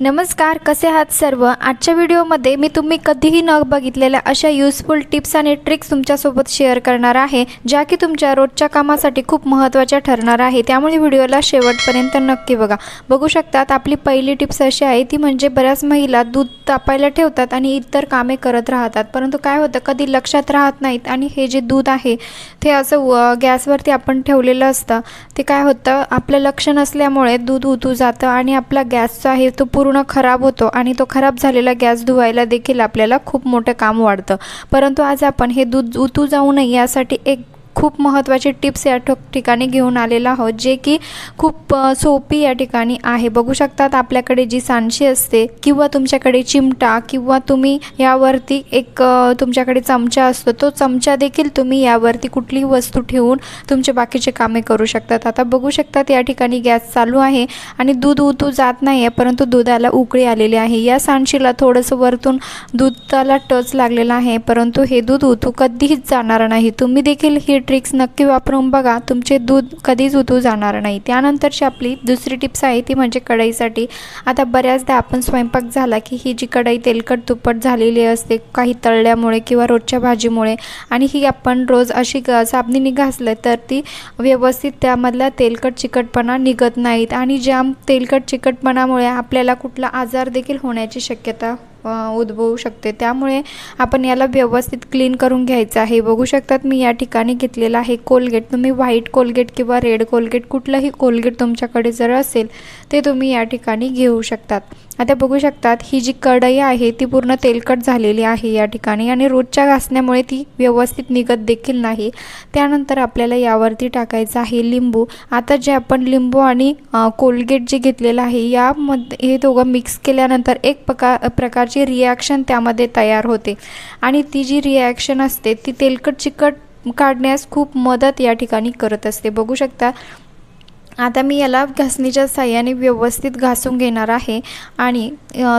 नमस्कार कसे आहात सर्व? आजच्या व्हिडिओमध्ये मी तुम्ही कधीही न बघितलेल्या अशा युजफुल टिप्स आणि ट्रिक्स तुमच्यासोबत शेअर करणार आहे ज्या की तुमच्या रोजच्या कामासाठी खूप महत्त्वाच्या ठरणार आहे. त्यामुळे व्हिडिओला शेवटपर्यंत नक्की बघा. बघू शकतात आपली पहिली टिप्स अशी आहे ती म्हणजे बऱ्याच महिला दूध तापायला ठेवतात आणि इतर कामे करत राहतात. परंतु काय होतं कधी लक्षात राहत नाहीत आणि हे जे दूध आहे ते असं व- गॅसवरती आपण ठेवलेलं असतं ते काय होतं आपलं लक्ष नसल्यामुळे दूध उतू जातं आणि आपला गॅस जो आहे तो पूर्ण पूर्ण खराब होतो आणि तो खराब झालेला गॅस धुवायला देखील आपल्याला खूप मोठं काम वाढतं. परंतु आज आपण हे दूध उतू जाऊ नये यासाठी एक खूप महत्त्वाचे टिप्स या ठिकाणी घेऊन आलेला आहोत जे की खूप सोपी या ठिकाणी आहे. बघू शकतात आपल्याकडे जी सांडशी असते किंवा तुमच्याकडे चिमटा किंवा तुम्ही यावरती एक तुमच्याकडे चमचा असतो तो चमचा देखील तुम्ही यावरती कुठलीही वस्तू ठेवून तुमचे बाकीचे कामे करू शकतात. आता बघू शकतात या ठिकाणी गॅस चालू आहे आणि दूध उतू जात नाही आहे परंतु दुधाला उकळी आलेली आहे. या सांडशीला थोडंसं वरतून दुधाला टच लागलेला आहे परंतु हे दूध उतू कधीच जाणार नाही. तुम्ही देखील ही ट्रिक्स नक्की वापरून बघा. तुमचे दूध कधीच उतू जाणार नाही. त्यानंतरची आपली दुसरी टिप्स आहे ती म्हणजे कढईसाठी. आता बऱ्याचदा आपण स्वयंपाक झाला की ही जी कढई तेलकट तुपट झालेली असते काही तळल्यामुळे किंवा रोजच्या भाजीमुळे आणि ही आपण रोज अशी ग साबणीने घासलं तर ती व्यवस्थित त्यामधला तेलकट चिकटपणा निघत नाहीत आणि ज्या तेलकट चिकटपणामुळे आपल्याला कुठला आजार देखील होण्याची शक्यता उद्भवू शकते. त्यामुळे आपण याला व्यवस्थित क्लीन करून घ्यायचं आहे. बघू शकतात मी या ठिकाणी घेतलेला आहे कोलगेट. तुम्ही व्हाईट कोलगेट किंवा रेड कोलगेट कुठलंही कोलगेट तुमच्याकडे जर असेल ते तुम्ही या ठिकाणी घेऊ शकतात. आता बघू शकतात ही जी कढई आहे ती पूर्ण तेलकट झालेली आहे या ठिकाणी आणि रोजच्या घासण्यामुळे ती व्यवस्थित निघत देखील नाही. त्यानंतर आपल्याला यावरती टाकायचं आहे लिंबू. आता जे आपण लिंबू आणि कोलगेट जे घेतलेलं आहे यामध्ये हे दोघं मिक्स केल्यानंतर एक प्रका प्रकारची रिॲक्शन त्यामध्ये तयार होते. आणि ती जी रिॲक्शन असते ती तेलकट चिकट काढण्यास खूप मदत या ठिकाणी करत असते. बघू शकता आता मी याला घासणीच्या साह्याने व्यवस्थित घासून घेणार आहे आणि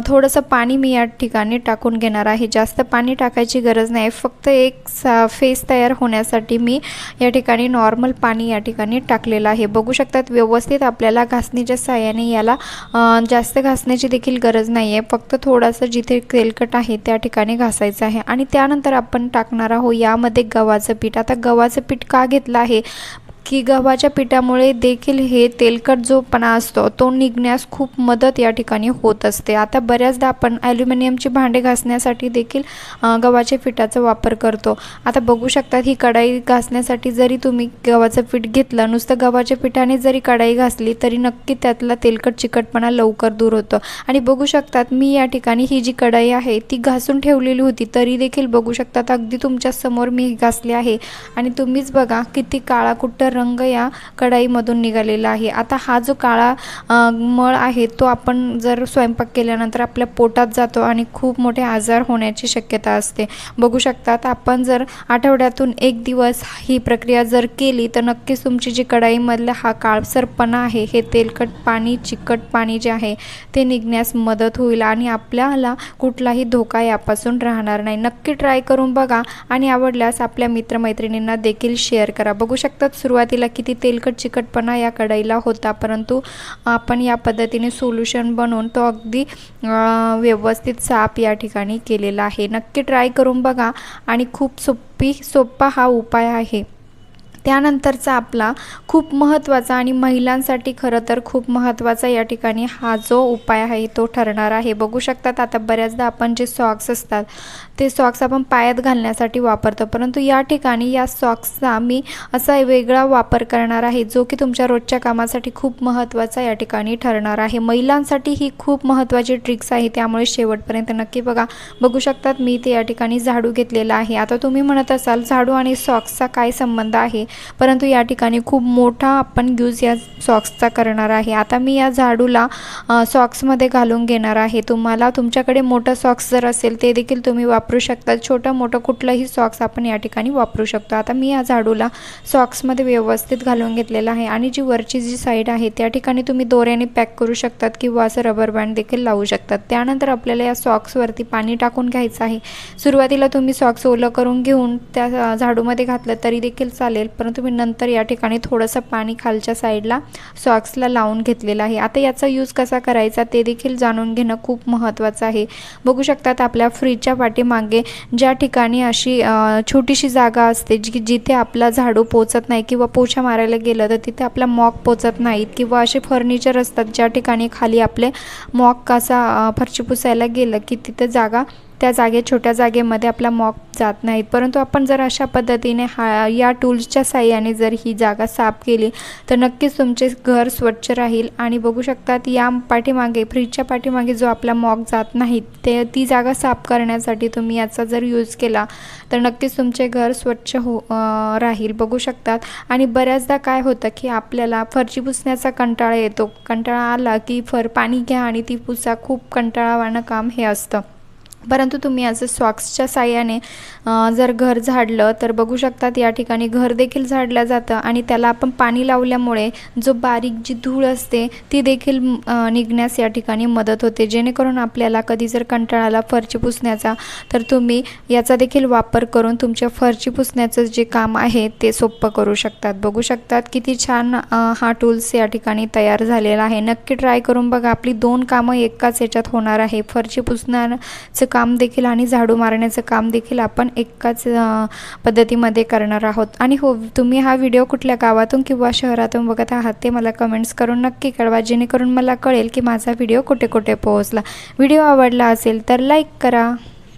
थोडंसं पाणी मी या ठिकाणी टाकून घेणार आहे. जास्त पाणी टाकायची गरज नाही. फक्त एक सा फेस तयार होण्यासाठी मी या ठिकाणी नॉर्मल पाणी या ठिकाणी टाकलेलं आहे. बघू शकतात व्यवस्थित आपल्याला घासणीच्या साह्याने याला जास्त घासण्याची देखील गरज नाही आहे फक्त थोडंसं जिथे तेलकट आहे त्या ठिकाणी घासायचं आहे. आणि त्यानंतर आपण टाकणार आहोत यामध्ये गव्हाचं पीठ. आता गव्हाचं पीठ का घेतलं आहे? की गव्हाच्या पिठामुळे देखील हे तेलकट जो पणा असतो तो निघण्यास खूप मदत या ठिकाणी होत असते. आता बऱ्याचदा आपण ॲल्युमिनियमची भांडे घासण्यासाठी देखील गव्हाच्या पिठाचा वापर करतो. आता बघू शकतात ही कढाई घासण्यासाठी जरी तुम्ही गव्हाचं पीठ घेतलं नुसतं गव्हाच्या पिठाने जरी कढाई घासली तरी नक्की त्यातला तेलकट चिकटपणा लवकर दूर होतो. आणि बघू शकतात मी या ठिकाणी ही जी कढाई आहे ती घासून ठेवलेली होती तरी देखील बघू शकतात अगदी तुमच्यासमोर मी घासली आहे. आणि तुम्हीच बघा किती काळा कुट्ट रंग या कढाईमधून निघालेला आहे. आता हा जो काळा मळ आहे तो आपण जर स्वयंपाक केल्यानंतर आपल्या पोटात जातो आणि खूप मोठे आजार होण्याची शक्यता असते. बघू शकतात आपण जर आठवड्यातून एक दिवस ही प्रक्रिया जर केली तर नक्कीच तुमची जी कढाईमधला हा काळसरपणा आहे हे तेलकट पाणी चिकट पाणी जे आहे ते निघण्यास मदत होईल आणि आपल्याला कुठलाही धोका यापासून राहणार नाही. नक्की ट्राय करून बघा आणि आवडल्यास आपल्या मित्रमैत्रिणींना देखील शेअर करा. बघू शकतात सुरुवात सुरुवातीला किती तेलकट चिकटपणा या कढईला होता परंतु आपण या पद्धतीने सोल्युशन बनवून तो अगदी व्यवस्थित साफ या ठिकाणी केलेला आहे. नक्की ट्राय करून बघा आणि खूप सोपी सोपा हा उपाय आहे. त्यानंतरचा आपला खूप महत्त्वाचा आणि महिलांसाठी खरं तर खूप महत्त्वाचा या ठिकाणी हा जो उपाय आहे तो ठरणार आहे. बघू शकतात आता बऱ्याचदा आपण जे सॉक्स असतात ते सॉक्स आपण पायात घालण्यासाठी वापरतो. परंतु या ठिकाणी या सॉक्सचा मी असा वेगळा वापर करणार आहे जो की तुमच्या रोजच्या कामासाठी खूप महत्त्वाचा या ठिकाणी ठरणार आहे. महिलांसाठी ही खूप महत्त्वाची ट्रिक्स आहे त्यामुळे शेवटपर्यंत नक्की बघा. बघू शकतात मी ते या ठिकाणी झाडू घेतलेला आहे. आता तुम्ही म्हणत असाल झाडू आणि सॉक्सचा काय संबंध आहे? परंतु या ठिकाणी खूप मोठा आपण यूज या सॉक्सचा करणार आहे. आता मी या झाडूला सॉक्समध्ये घालून घेणार आहे. तुम्हाला तुमच्याकडे मोठं सॉक्स जर असेल ते देखील तुम्ही वापरू शकता. छोटं मोठं कुठलंही सॉक्स आपण या ठिकाणी वापरू शकतो. आता मी या झाडूला सॉक्समध्ये व्यवस्थित घालून घेतलेलं आहे आणि जी वरची जी साईड आहे त्या ठिकाणी तुम्ही दोऱ्याने पॅक करू शकतात किंवा असं रबर बँड देखील लावू शकतात. त्यानंतर आपल्याला या सॉक्सवरती पाणी टाकून घ्यायचं आहे. सुरुवातीला तुम्ही सॉक्स ओलं करून घेऊन त्या झाडूमध्ये घातलं तरी देखील चालेल. परंतु मी नंतर या ठिकाणी थोडंसं पाणी खालच्या साईडला सॉक्सला लावून घेतलेलं आहे. आता याचा यूज कसा करायचा ते देखील जाणून घेणं खूप महत्त्वाचं आहे. बघू शकतात आपल्या फ्रीजच्या पाठीमागे ज्या ठिकाणी अशी छोटीशी जागा असते जी जिथे आपला झाडू पोचत नाही किंवा पोछा मारायला गेलं तर तिथे आपला मॉक पोचत नाहीत किंवा असे फर्निचर असतात ज्या ठिकाणी खाली आपले मॉक कसा फरशी पुसायला गेलं की तिथे जागा त्या जागे छोट्या जागेमध्ये आपला मॉक जात नाहीत. परंतु आपण जर अशा पद्धतीने हा या टूल्सच्या साह्याने जर ही जागा साफ केली तर नक्कीच तुमचे घर स्वच्छ राहील. आणि बघू शकतात या पाठीमागे फ्रीजच्या पाठीमागे जो आपला मॉक जात नाही ते ती जागा साफ करण्यासाठी तुम्ही याचा जर यूज केला तर नक्कीच तुमचे घर स्वच्छ हो राहील. बघू शकतात. आणि बऱ्याचदा काय होतं की आपल्याला फरची पुसण्याचा कंटाळा येतो. कंटाळा आला की फर पाणी घ्या आणि ती पुसा. खूप कंटाळावाणं काम हे असतं. परंतु तुम्ही असं सॉक्सच्या साह्याने जर घर झाडलं तर बघू शकतात या ठिकाणी घर देखील झाडलं जातं आणि त्याला आपण पाणी लावल्यामुळे जो बारीक जी धूळ असते ती देखील निघण्यास या ठिकाणी मदत होते. जेणेकरून आपल्याला कधी जर कंटाळाला फरची पुसण्याचा तर तुम्ही याचा देखील वापर करून तुमच्या फरची पुसण्याचं जे काम आहे ते सोपं करू शकतात. बघू शकतात किती छान हा टूल्स या ठिकाणी तयार झालेला आहे. नक्की ट्राय करून बघा. आपली दोन कामं एकाच याच्यात होणार आहे. फरची पुसण्याचं काम देखील आणि झाडू मारण्याचं काम देखील आपण एकाच पद्धतीमध्ये करणार आहोत. आणि हो तुम्ही हा व्हिडिओ कुठल्या गावातून किंवा शहरातून बघत आहात ते मला कमेंट्स करून नक्की कळवा जेणेकरून मला कळेल की माझा व्हिडिओ कुठे कुठे पोहोचला. व्हिडिओ आवडला असेल तर लाईक करा.